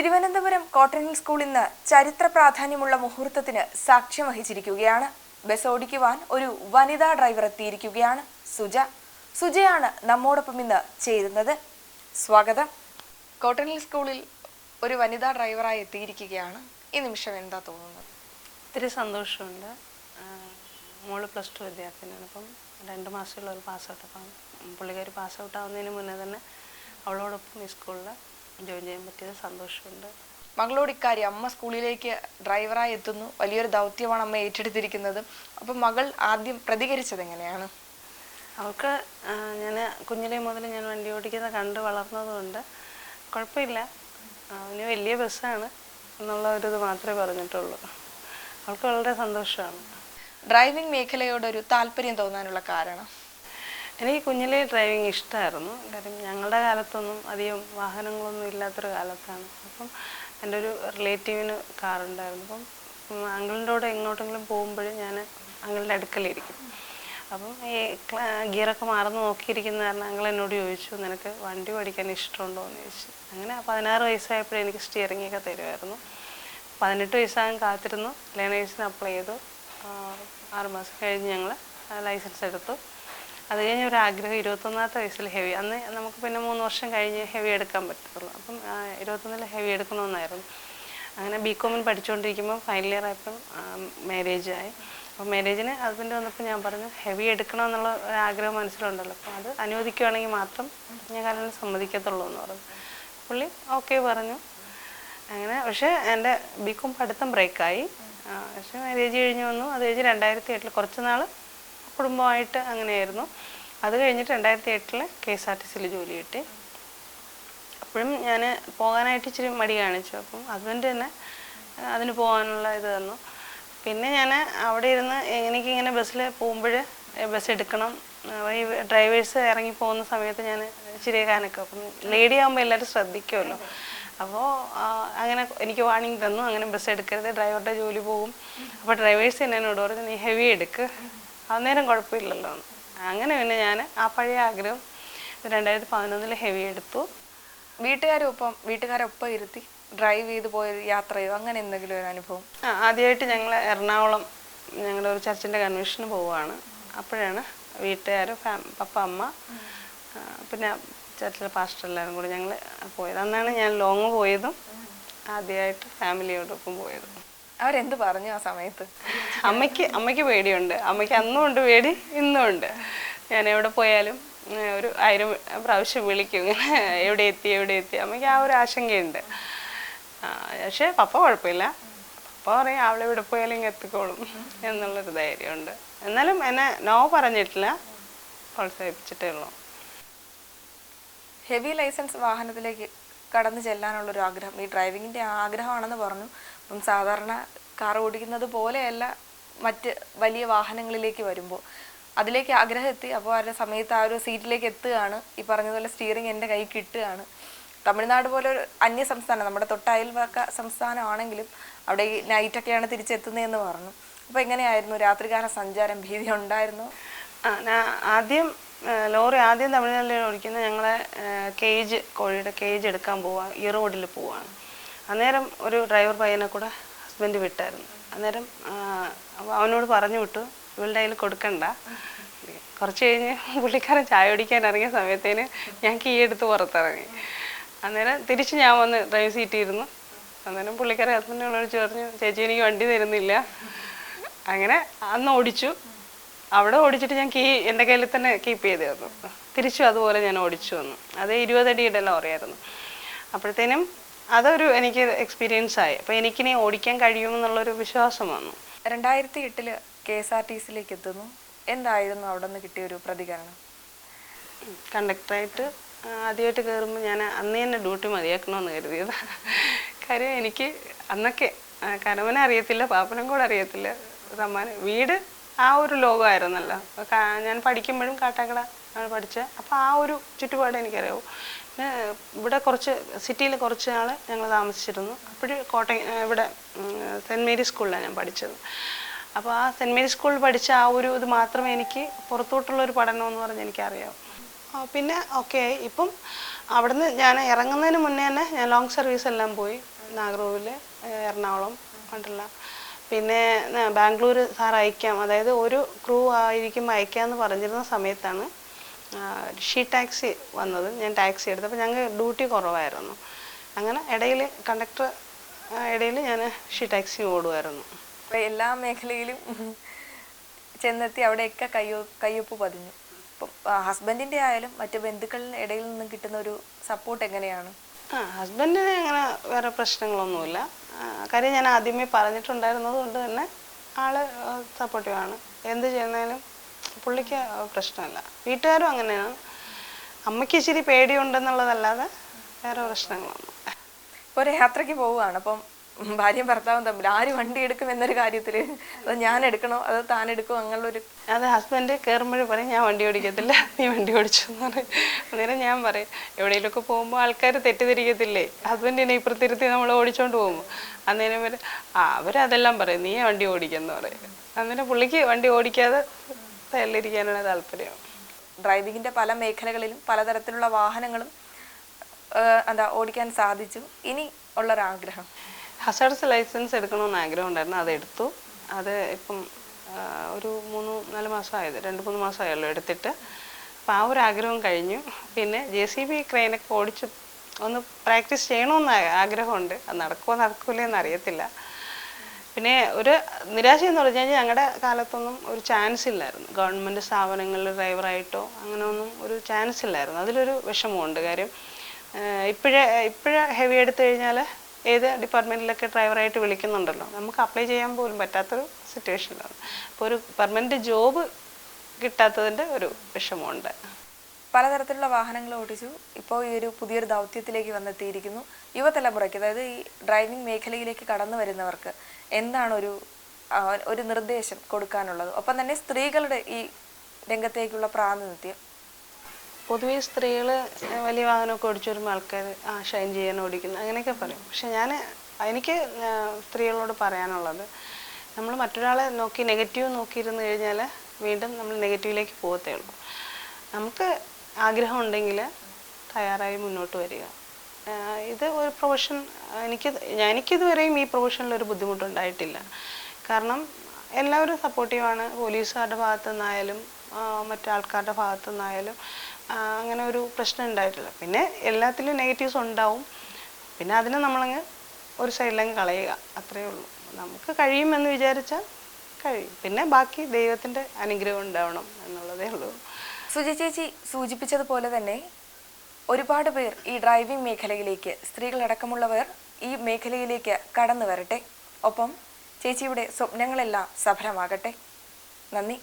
Thiruvananthapuram cotton hill school ഇന്ന് ചരിത്ര പ്രാധാന്യമുള്ള മുഹൂർത്തത്തിന് സാക്ഷ്യം വഹിച്ചിരിക്കുകയാണ്. ബസ് ഓടിക്കുവാൻ ഒരു വനിതാ ഡ്രൈവർ എത്തിയിരിക്കുകയാണ് സുജ. സുജയാണ് നമ്മോടൊപ്പം ഇന്ന് ചേരുന്നത്. സ്വാഗതം. കോട്ടൺ ഹിൽ സ്കൂളിൽ ഒരു വനിതാ ഡ്രൈവറായി എത്തിയിരിക്കുകയാണ്. ഈ നിമിഷം എന്താ തോന്നുന്നത്? ഒത്തിരി സന്തോഷമുണ്ട്. മോൾ പ്ലസ് ടു വിദ്യാർത്ഥിനിയാണ്. അപ്പം രണ്ട് മാസമുള്ള ഒരു പാസ് അപ്പം പുള്ളിക്കാരി പാസ് ആവുന്നതിന് മുന്നേ തന്നെ അവളോടൊപ്പം ഈ സ്കൂളിൽ ജോയിൻ ചെയ്യാൻ പറ്റിയത് സന്തോഷമുണ്ട്. മകളോട് ഇക്കാര്യം അമ്മ സ്കൂളിലേക്ക് ഡ്രൈവറായി എത്തുന്നു. വലിയൊരു ദൗത്യമാണ് അമ്മ ഏറ്റെടുത്തിരിക്കുന്നത്. അപ്പം മകൾ ആദ്യം പ്രതികരിച്ചത് എങ്ങനെയാണ്? അവൾക്ക് ഞാൻ കുഞ്ഞിലെ മുതൽ ഞാൻ വണ്ടി ഓടിക്കുന്നത് കണ്ട് വളർന്നതുകൊണ്ട് കുഴപ്പമില്ല. അവന് വലിയ ബസ്സാണ് എന്നുള്ള ഒരു ഇത് മാത്രമേ പറഞ്ഞിട്ടുള്ളൂ. അവൾക്ക് വളരെ സന്തോഷമാണ്. ഡ്രൈവിംഗ് മേഖലയോടൊരു താല്പര്യം തോന്നാനുള്ള കാരണം? എനിക്ക് കുഞ്ഞിലെ ഡ്രൈവിംഗ് ഇഷ്ടമായിരുന്നു കാര്യം ഞങ്ങളുടെ കാലത്തൊന്നും അധികം വാഹനങ്ങളൊന്നും ഇല്ലാത്തൊരു കാലത്താണ്. അപ്പം എന്റെ ഒരു റിലേറ്റീവിന് കാറുണ്ടായിരുന്നു അപ്പം അങ്കിളിന്റെ കൂടെ എങ്ങോട്ടെങ്കിലും പോകുമ്പോഴും ഞാൻ അങ്കിളിന്റെ അടുക്കലിരിക്കും. അപ്പം ഈ ഗിയറൊക്കെ മാറുന്ന നോക്കിയിരിക്കുന്ന കാരണം അങ്കിൾ എന്നോട് ചോദിച്ചു നിനക്ക് വണ്ടി പഠിക്കാൻ ഇഷ്ടമുണ്ടോ? എന്ന് ചോദിച്ചു. അങ്ങനെ പതിനാറ് വയസ്സായപ്പോഴും എനിക്ക് സ്റ്റിയറിംഗ് ഒക്കെ തരുമായിരുന്നു. പതിനെട്ട് വയസ്സാകും കാത്തിരുന്നു. ലേണേഴ്സിന് അപ്ലൈ ചെയ്തു. ആറുമാസം കഴിഞ്ഞ് ഞങ്ങൾ ലൈസൻസ് എടുത്തു. അത് കഴിഞ്ഞ് ഒരു ആഗ്രഹം ഇരുപത്തൊന്നാമത്തെ വയസ്സിൽ ഹെവി. അന്ന് നമുക്ക് പിന്നെ മൂന്ന് വർഷം കഴിഞ്ഞ് ഹെവി എടുക്കാൻ പറ്റത്തുള്ളൂ. അപ്പം ഇരുപത്തൊന്നിൽ ഹെവി എടുക്കണമെന്നായിരുന്നു. അങ്ങനെ ബി കോമിൽ പഠിച്ചുകൊണ്ടിരിക്കുമ്പോൾ ഫൈനൽ ഇയർ ആയപ്പം മാരേജ് ആയി അപ്പോൾ മാരേജിന് ഹസ്ബൻഡ് വന്നപ്പോൾ ഞാൻ പറഞ്ഞു ഹെവി എടുക്കണമെന്നുള്ള ഒരു ആഗ്രഹം മനസ്സിലുണ്ടല്ലോ. അപ്പോൾ അത് അനുവദിക്കുകയാണെങ്കിൽ മാത്രം ഞാൻ കാരണം സമ്മതിക്കത്തുള്ളൂ എന്ന് പറഞ്ഞു. പുള്ളി ഓക്കെ പറഞ്ഞു. അങ്ങനെ പക്ഷേ എന്റെ ബി കോം പഠിത്തം ബ്രേക്കായി. പക്ഷേ മാരേജ് കഴിഞ്ഞ് വന്നു. അത് കഴിഞ്ഞ് രണ്ടായിരത്തി എട്ടിൽ കുറച്ച് നാൾ കുടുംബമായിട്ട് അങ്ങനെയായിരുന്നു. അത് കഴിഞ്ഞിട്ട് രണ്ടായിരത്തി എട്ടിൽ കെ എസ് ആർ ടി സിയിൽ ജോലി കിട്ടി. അപ്പോഴും ഞാൻ പോകാനായിട്ട് ഇച്ചിരി മടി കാണിച്ചു. അപ്പം ഹസ്ബൻഡ് തന്നെ അതിന് പോകാനുള്ള ഇത് തന്നു. പിന്നെ ഞാൻ അവിടെ ഇരുന്ന് എനിക്കിങ്ങനെ ബസ്സിൽ പോകുമ്പോൾ ബസ് എടുക്കണം ഈ ഡ്രൈവേഴ്സ് ഇറങ്ങി പോകുന്ന സമയത്ത് ഞാൻ ഇച്ചിരി കാനൊക്കെ അപ്പം ലേഡി ആകുമ്പോൾ എല്ലാവരും ശ്രദ്ധിക്കുമല്ലോ അപ്പോൾ അങ്ങനെ എനിക്ക് വാണിംഗ് തന്നു. അങ്ങനെ ബസ് എടുക്കരുത് ഡ്രൈവറുടെ ജോലി പോകും. അപ്പോൾ ഡ്രൈവേഴ്സ് തന്നെ എന്നോട് പറഞ്ഞു നീ ഹെവി എടുക്ക്. അന്നേരം കുഴപ്പമില്ലല്ലോ. അങ്ങനെ പിന്നെ ഞാൻ ആ പഴയ ആഗ്രഹം രണ്ടായിരത്തി പതിനൊന്നിൽ ഹെവി എടുത്തു വീട്ടുകാരൊപ്പം വീട്ടുകാരൊപ്പം ഇരുത്തി ഡ്രൈവ് ചെയ്ത് പോയ യാത്രയോ അങ്ങനെ എന്തെങ്കിലും ഒരു അനുഭവം? ആ ആദ്യമായിട്ട് ഞങ്ങൾ എറണാകുളം ഞങ്ങളുടെ ഒരു ചർച്ചിന്റെ കൺവെൻഷന് പോവുകയാണ്. അപ്പോഴാണ് വീട്ടുകാർ പപ്പ അമ്മ പിന്നെ ചർച്ചിലെ പാസ്റ്റർ എല്ലാവരും കൂടി ഞങ്ങൾ പോയത്. അന്നാണ് ഞാൻ ലോങ് പോയതും ആദ്യമായിട്ട് ഫാമിലിയോടൊപ്പം പോയതും. അവരെന്ത് പറഞ്ഞു ആ സമയത്ത്? അമ്മയ്ക്ക് അമ്മയ്ക്ക് പേടിയുണ്ട്. അമ്മയ്ക്ക് അന്നും ഉണ്ട് പേടി ഇന്നും ഉണ്ട്. ഞാൻ എവിടെ പോയാലും ഒരു ആയിരം പ്രാവശ്യം വിളിക്കും. ഇങ്ങനെ എവിടെ എത്തി എവിടെ എത്തി. അമ്മയ്ക്ക് ആ ഒരു ആശങ്കയുണ്ട്. പക്ഷെ പപ്പ കുഴപ്പമില്ല. പപ്പ പറയും അവളെ എവിടെ പോയാലും ഇങ്ങ് എത്തിക്കോളും. എന്നുള്ളൊരു ധൈര്യമുണ്ട്. എന്നാലും എന്നെ നോ പറഞ്ഞിട്ടില്ല. പ്രോത്സാഹിപ്പിച്ചിട്ടേ ഉള്ളൂ. ഹെവി ലൈസൻസ് വാഹനത്തിലേക്ക് കടന്നു ചെല്ലാനുള്ള ഒരു ആഗ്രഹം. ഈ ഡ്രൈവിങ്ങിന്റെ ആഗ്രഹമാണെന്ന് പറഞ്ഞു. അപ്പം സാധാരണ കാർ ഓടിക്കുന്നത് പോലെയല്ല മറ്റ് വലിയ വാഹനങ്ങളിലേക്ക് വരുമ്പോൾ. അതിലേക്ക് ആഗ്രഹം എത്തി. അപ്പോൾ ഒരു സമയത്ത് ആ ഒരു സീറ്റിലേക്ക് എത്തുകയാണ്. ഈ പറഞ്ഞതുപോലെ സ്റ്റിയറിംഗ് എന്റെ കൈ കിട്ടുകയാണ്. തമിഴ്നാട് പോലെ ഒരു അന്യ സംസ്ഥാനം നമ്മുടെ തൊട്ടയൽവക്ക സംസ്ഥാനമാണെങ്കിലും അവിടെ ഈ നൈറ്റൊക്കെയാണ് തിരിച്ചെത്തുന്നതെന്ന് പറഞ്ഞു. അപ്പോൾ എങ്ങനെയായിരുന്നു? രാത്രികാല സഞ്ചാരം ഭീതി ഉണ്ടായിരുന്നു? ആദ്യം ലോറി ആദ്യം തമിഴ്നാട്ടിൽ ഓടിക്കുന്നത് ഞങ്ങളെ കേജ് കോഴിയുടെ കേജ് എടുക്കാൻ പോവാ. ഈ റോഡിൽ പോവാണ്. അന്നേരം ഒരു ഡ്രൈവർ പയ്യനെ കൂടെ ഹസ്ബൻഡ് വിട്ടായിരുന്നു. അന്നേരം അവനോട് പറഞ്ഞു വിട്ടു. ഇവളുടെ കയ്യിൽ കൊടുക്കണ്ട. കുറച്ച് കഴിഞ്ഞ് പുള്ളിക്കാരൻ ചായ കുടിക്കാൻ ഇറങ്ങിയ സമയത്തേന് ഞാൻ കീ എടുത്ത് പുറത്തിറങ്ങി. അന്നേരം തിരിച്ച് ഞാൻ വന്ന് ഡ്രൈവ് സീറ്റിരുന്നു അന്നേരം പുള്ളിക്കാരൻ ഹസ്ബൻഡിനോട് വിളിച്ച് പറഞ്ഞു ചേച്ചി എനിക്ക് വണ്ടി തരുന്നില്ല. അങ്ങനെ അന്ന് ഓടിച്ചു. അവിടെ ഓടിച്ചിട്ട് ഞാൻ കീ എന്റെ കയ്യിൽ തന്നെ കീപ്പ് ചെയ്ത് തന്നു. തിരിച്ചു അതുപോലെ ഞാൻ ഓടിച്ചു വന്നു. അത് ഇരുപതടിയുടെ ലോറിയായിരുന്നു അപ്പോഴത്തേനും അതൊരു എനിക്ക് എക്സ്പീരിയൻസ് ആയി. അപ്പോൾ എനിക്കിനി ഓടിക്കാൻ കഴിയുമെന്നുള്ളൊരു വിശ്വാസം വന്നു. രണ്ടായിരത്തി എട്ടിൽ കെ എസ് ആർ ടി സിയിലേക്ക് എത്തുന്നു. എന്തായിരുന്നു അവിടെ നിന്ന് കിട്ടിയ ഒരു പ്രതികരണം? കണ്ടക്ടറായിട്ട് ആദ്യമായിട്ട് കയറുമ്പോൾ ഞാൻ അന്ന് തന്നെ ഡ്യൂട്ടി മതിയാക്കണമെന്ന് കരുതിയത്. കാര്യം എനിക്ക് അന്നൊക്കെ ആ, കനവനെ അറിയത്തില്ല പാപ്പനും കൂടെ അറിയത്തില്ല. സമ്മാനം വീട് ആ ഒരു ലോകമായിരുന്നല്ലോ. ഞാൻ പഠിക്കുമ്പോഴും കാട്ടാക്കട ആണ് പഠിച്ചത് അപ്പോൾ ആ ഒരു ചുറ്റുപാട് എനിക്കറിയാവൂ. ഇവിടെ കുറച്ച് സിറ്റിയിൽ കുറച്ച് നാൾ ഞങ്ങൾ താമസിച്ചിരുന്നു. അപ്പോഴും കോട്ടയം ഇവിടെ സെന്റ് മേരി സ്കൂളിലാണ് ഞാൻ പഠിച്ചത്. അപ്പോൾ ആ സെന്റ് മേരി സ്കൂളിൽ പഠിച്ച ആ ഒരു ഇത് മാത്രമേ എനിക്ക് പുറത്തോട്ടുള്ള ഒരു പഠനം എന്ന് പറഞ്ഞ് എനിക്കറിയാം പിന്നെ ഓക്കെ ഇപ്പം അവിടുന്ന് ഞാൻ ഇറങ്ങുന്നതിന് മുന്നേ തന്നെ ഞാൻ ലോങ് സർവീസ് എല്ലാം പോയി. നാഗർകോവിൽ എറണാകുളം മണ്ഡല പിന്നെ ബാംഗ്ലൂർ സാർ അയക്കാം. അതായത് ഒരു ക്രൂ ആയിരിക്കും അയക്കാമെന്ന് പറഞ്ഞിരുന്ന സമയത്താണ് ഷീ ടാക്സി വന്നത്. ഞാൻ ടാക്സി എടുത്തപ്പോൾ ഞങ്ങൾ ഡ്യൂട്ടി കുറവായിരുന്നു. അങ്ങനെ ഇടയിൽ കണ്ടക്ടർ ഇടയിൽ ഞാൻ ഷീ ടാക്സി ഓടുമായിരുന്നു അപ്പോൾ എല്ലാ മേഖലയിലും ചെന്നെത്തി അവിടെയൊക്കെ കയ്യോ കയ്യൊപ്പ് പതിഞ്ഞു. ഇപ്പം ഹസ്ബൻഡിന്റെ ആയാലും മറ്റ് ബന്ധുക്കളുടെ ഇടയിൽ നിന്നും കിട്ടുന്ന ഒരു സപ്പോർട്ട് എങ്ങനെയാണ്? ആ ഹസ്ബൻഡിന് അങ്ങനെ വേറെ പ്രശ്നങ്ങളൊന്നുമില്ല. കാര്യം ഞാൻ ആദ്യമേ പറഞ്ഞിട്ടുണ്ടായിരുന്നത് കൊണ്ട് തന്നെ ആൾ സപ്പോർട്ടീവാണ് എന്ത് ചെയ്യുന്നതിനും പുള്ളിക്ക് പ്രശ്നമില്ല. വീട്ടുകാരും അങ്ങനെയാണ്. അമ്മയ്ക്ക് ഇച്ചിരി പേടിയുണ്ടെന്നുള്ളതല്ലാതെ വേറെ പ്രശ്നങ്ങളൊന്നും ഒരു യാത്രയ്ക്ക് പോവുകയാണ്. അപ്പം ഭാര്യയും ഭർത്താവും തമ്മിൽ ആര് വണ്ടി എടുക്കും എന്നൊരു കാര്യത്തിൽ അത് ഞാൻ എടുക്കണോ? അത് താൻ എടുക്കോ അങ്ങനെയുള്ളൊരു അത് ഹസ്ബൻഡ് കയറുമ്പോഴും പറയും ഞാൻ വണ്ടി ഓടിക്കത്തില്ല. നീ വണ്ടി ഓടിച്ചു എന്ന് പറയും. അന്നേരം ഞാൻ പറയും എവിടെയെങ്കിലുമൊക്കെ പോകുമ്പോൾ ആൾക്കാർ തെറ്റിദ്ധരിക്കത്തില്ലേ? ഹസ്ബൻഡിനെ ഇപ്പുറത്തിരുത്തി നമ്മൾ ഓടിച്ചോണ്ട് പോകുമ്പോൾ അന്നേരം വരെ ആ അവരതെല്ലാം പറയും. നീ വണ്ടി ഓടിക്കുന്നു പറയും. അന്നേരം പുള്ളിക്ക് വണ്ടി ഓടിക്കാതെ തല്ലിരിക്കാനാണ് താല്പര്യം. ഡ്രൈവിങ്ങിന്റെ പല മേഖലകളിലും പലതരത്തിലുള്ള വാഹനങ്ങളും എന്താ ഓടിക്കാൻ സാധിച്ചു. ഇനി ഉള്ളൊരാഗ്രഹം. ഹസാർസ് ലൈസൻസ് എടുക്കണമെന്ന് ആഗ്രഹം ഉണ്ടായിരുന്നു അത് എടുത്തു. അത് ഇപ്പം ഒരു മൂന്ന് നാല് മാസമായത്. രണ്ട് മൂന്ന് മാസമായല്ലോ എടുത്തിട്ട്. അപ്പം ആ ഒരു ആഗ്രഹം കഴിഞ്ഞു. പിന്നെ ജെ സി ബി ക്രെയിനൊക്കെ ഓടിച്ച് ഒന്ന് പ്രാക്ടീസ് ചെയ്യണമെന്ന് ആഗ്രഹമുണ്ട്. അത് നടക്കുമോ നടക്കൂലേ എന്ന് അറിയത്തില്ല. പിന്നെ ഒരു നിരാശ എന്ന് പറഞ്ഞു കഴിഞ്ഞാൽ ഞങ്ങളുടെ കാലത്തൊന്നും ഒരു ചാൻസ് ഇല്ലായിരുന്നു. ഗവൺമെന്റ് സ്ഥാപനങ്ങളിൽ ഡ്രൈവറായിട്ടോ അങ്ങനെ ഒന്നും ഒരു ചാൻസ് ഇല്ലായിരുന്നു. അതിലൊരു വിഷമമുണ്ട്. കാര്യം ഇപ്പോഴേ ഇപ്പോഴേ ഹെവി എടുത്തു കഴിഞ്ഞാൽ ഏത് ഡിപ്പാർട്ട്മെന്റിലൊക്കെ ഡ്രൈവറായിട്ട് വിളിക്കുന്നുണ്ടല്ലോ. നമുക്ക് അപ്ലൈ ചെയ്യാൻ പോലും പറ്റാത്തൊരു സിറ്റുവേഷനിലാണ് അപ്പോൾ ഒരു പെർമനന്റ് ജോബ് കിട്ടാത്തതിന്റെ ഒരു വിഷമമുണ്ട്. പലതരത്തിലുള്ള വാഹനങ്ങൾ ഓടിച്ചു. ഇപ്പോൾ ഈ ഒരു പുതിയൊരു ദൗത്യത്തിലേക്ക് വന്നെത്തിയിരിക്കുന്നു. യുവതലമുറയ്ക്ക് അതായത് ഈ ഡ്രൈവിംഗ് മേഖലയിലേക്ക് കടന്നു വരുന്നവർക്ക് എന്താണ് ഒരു ഒരു നിർദ്ദേശം കൊടുക്കാനുള്ളത്? ഒപ്പം തന്നെ സ്ത്രീകളുടെ ഈ രംഗത്തേക്കുള്ള പ്രാതിനിധ്യം. പൊതുവെ സ്ത്രീകൾ വലിയ വാഹനമൊക്കെ ഓടിച്ചു വരുമ്പോൾ ആൾക്കാർ ആ ഷൈൻ ചെയ്യാൻ ഓടിക്കുന്നു. അങ്ങനെയൊക്കെ പറയും. പക്ഷെ ഞാൻ എനിക്ക് സ്ത്രീകളോട് പറയാനുള്ളത് നമ്മൾ മറ്റൊരാളെ നോക്കി നെഗറ്റീവ് നോക്കിയിരുന്നു കഴിഞ്ഞാൽ വീണ്ടും നമ്മൾ നെഗറ്റീവിലേക്ക് പോകത്തേ ഉള്ളൂ. നമുക്ക് ആഗ്രഹം ഉണ്ടെങ്കിൽ തയ്യാറായി മുന്നോട്ട് വരിക. ഇത് ഒരു പ്രൊഫഷൻ എനിക്ക് എനിക്കിതുവരെയും ഈ പ്രൊഫഷനിൽ ഒരു ബുദ്ധിമുട്ടുണ്ടായിട്ടില്ല. കാരണം എല്ലാവരും സപ്പോർട്ടീവാണ് പോലീസുകാരുടെ ഭാഗത്തു നിന്നായാലും മറ്റാൾക്കാരുടെ ഭാഗത്തു നിന്നായാലും അങ്ങനെ ഒരു പ്രശ്നം ഉണ്ടായിട്ടില്ല. പിന്നെ എല്ലാത്തിലും നെഗറ്റീവ്സ് ഉണ്ടാവും. പിന്നെ അതിനെ നമ്മളങ്ങ് ഒരു സൈഡിലങ്ങ് കളയുക. അത്രയേ ഉള്ളൂ. നമുക്ക് കഴിയുമെന്ന് വിചാരിച്ചാൽ കഴിയും. പിന്നെ ബാക്കി ദൈവത്തിന്റെ അനുഗ്രഹം ഉണ്ടാവണം എന്നുള്ളതേ ഉള്ളൂ. സുജി ചേച്ചി സൂചിപ്പിച്ചതുപോലെ തന്നെ ഒരുപാട് പേർ ഈ ഡ്രൈവിംഗ് മേഖലയിലേക്ക് സ്ത്രീകളടക്കമുള്ളവർ ഈ മേഖലയിലേക്ക് കടന്നു വരട്ടെ ഒപ്പം ചേച്ചിയുടെ സ്വപ്നങ്ങളെല്ലാം സഫലമാകട്ടെ. നന്ദി.